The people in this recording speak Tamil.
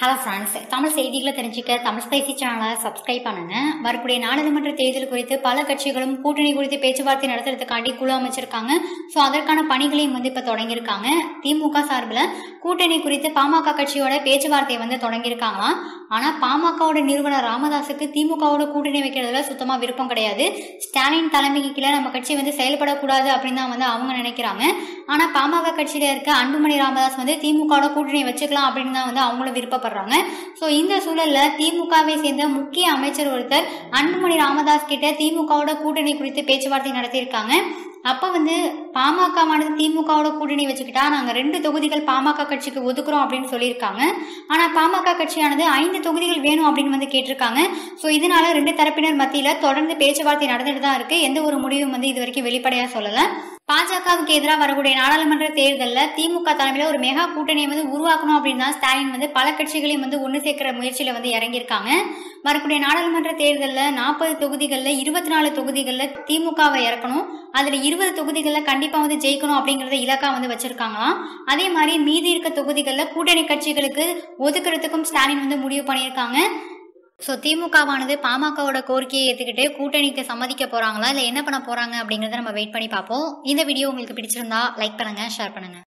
ஹலோ ஃப்ரெண்ட்ஸ் தமிழ் செய்திகளை தெரிஞ்சுக்க தமிழ் ஸ்பைசி சேனலை சப்ஸ்கிரைப் பண்ணுங்க. வரக்கூடிய நாடாளுமன்ற தேர்தல் குறித்து பல கட்சிகளும் கூட்டணி குறித்து பேச்சுவார்த்தை நடத்துறதுக்காண்டி குழு அமைச்சிருக்காங்க. ஸோ அதற்கான பணிகளையும் வந்து இப்போ தொடங்கியிருக்காங்க. திமுக சார்பில் கூட்டணி குறித்து பாமக கட்சியோட பேச்சுவார்த்தை வந்து தொடங்கியிருக்காங்களாம். ஆனால் பாமகவோட நிறுவனர் ராமதாஸுக்கு திமுகவோட கூட்டணி வைக்கிறதுல சுத்தமாக விருப்பம் கிடையாது. ஸ்டாலின் தலைமைக்கு கீழே நம்ம கட்சி வந்து செயல்படக்கூடாது அப்படின்னு தான் வந்து அவங்க நினைக்கிறாங்க. ஆனால் பாமக கட்சியில் இருக்க அன்புமணி ராமதாஸ் வந்து திமுகவோட கூட்டணி வச்சுக்கலாம் அப்படின்னு தான் வந்து அவங்களும் விருப்பப்படுறாங்க. ஸோ இந்த சூழல்ல திமுகவை சேர்ந்த முக்கிய அமைச்சர் ஒருத்தர் அன்புமணி ராமதாஸ் கிட்ட திமுகவோட கூட்டணி குறித்து பேச்சுவார்த்தை நடத்தியிருக்காங்க. அப்போ வந்து பாமகவானது திமுகவோட கூட்டணி வச்சுக்கிட்டா நாங்கள் ரெண்டு தொகுதிகள் பாமக கட்சிக்கு ஒதுக்குறோம் அப்படின்னு சொல்லியிருக்காங்க. ஆனால் பாமக கட்சியானது ஐந்து தொகுதிகள் வேணும் அப்படின்னு வந்து கேட்டிருக்காங்க. ஸோ இதனால ரெண்டு தரப்பினர் மத்தியில் தொடர்ந்து பேச்சுவார்த்தை நடந்துட்டு தான் இருக்கு. எந்த ஒரு முடிவும் வந்து இது வரைக்கும் வெளிப்படையாக சொல்லலை. பாஜகவுக்கு எதிராக வரக்கூடிய நாடாளுமன்ற தேர்தலில் திமுக தலைமையில் ஒரு மெகா கூட்டணியை வந்து உருவாக்கணும் அப்படின்னு ஸ்டாலின் வந்து பல கட்சிகளையும் வந்து ஒன்று சேர்க்கிற முயற்சியில் வந்து இறங்கியிருக்காங்க. வரக்கூடிய நாடாளுமன்ற தேர்தலில் நாற்பது தொகுதிகளில் இருபத்தி நாலு தொகுதிகளில் திமுகவை இறக்கணும். அதில் இருபது தொகுதிகளில் கண்டிப்பாக வந்து ஜெயிக்கணும் அப்படிங்கிறத இலக்கா வந்து வச்சிருக்காங்களாம். அதே மாதிரி மீதி இருக்க தொகுதிகளில் கூட்டணி கட்சிகளுக்கு ஒதுக்குறதுக்கும் ஸ்டாலின் வந்து முடிவு பண்ணியிருக்காங்க. ஸோ திமுகவானது பாமகவோட கோரிக்கையை ஏற்றுக்கிட்டு கூட்டணிக்கு சம்மதிக்க போகிறாங்களா இல்லை என்ன பண்ண போகிறாங்க அப்படிங்கிறத நம்ம வெயிட் பண்ணி பார்ப்போம். இந்த வீடியோ உங்களுக்கு பிடிச்சிருந்தா லைக் பண்ணுங்கள் ஷேர் பண்ணுங்கள்